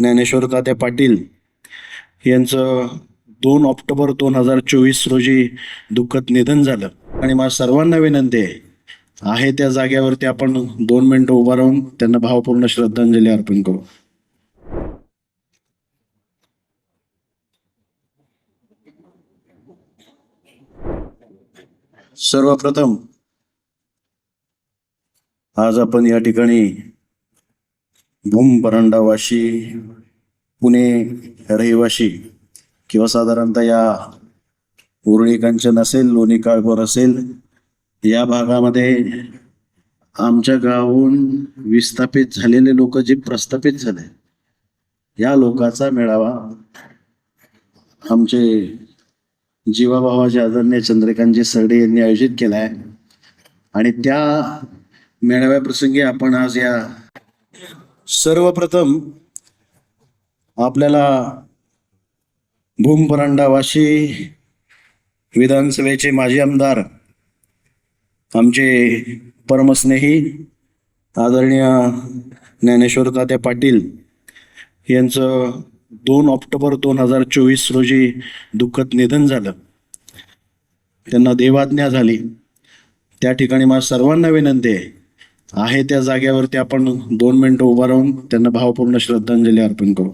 ज्ञानेश्वर तात्या पाटील यांचं दोन ऑक्टोबर दोन हजार चोवीस रोजी दुःखद निधन झालं. आणि मला सर्वांना विनंती आहे आहे त्या जागेवरती आपण दोन मिनिटं उभं राहून त्यांना भावपूर्ण श्रद्धांजली अर्पण करू. सर्वप्रथम आज आपण या ठिकाणी भूम परांडावाशी पुणे रहिवाशी किंवा साधारणतः या उरळी कांचन असेल लोणी काळभोर असेल या भागामध्ये आमच्या गावाहून विस्थापित झालेले लोक जे प्रस्थापित झाले या लोकांचा मेळावा आमचे जीवाभावाचे आदरणीय चंद्रकांतजी सरडे यांनी आयोजित केला आहे आणि त्या मेळाव्याप्रसंगी आपण आज या सर्वप्रथम आपल्याला भूमपरांडा वाशी विधानसभेचे माजी आमदार आमचे परमस्नेही आदरणीय ज्ञानेश्वर तात्या पाटील यांचं दोन ऑक्टोबर दोन हजार चोवीस रोजी दुःखद निधन झालं. त्यांना देवाज्ञा झाली. त्या ठिकाणी मला सर्वांना विनंती आहे आहे त्या जागेवरती आपण दोन मिनिटं उभं राहून त्यांना भावपूर्ण श्रद्धांजली अर्पण करू.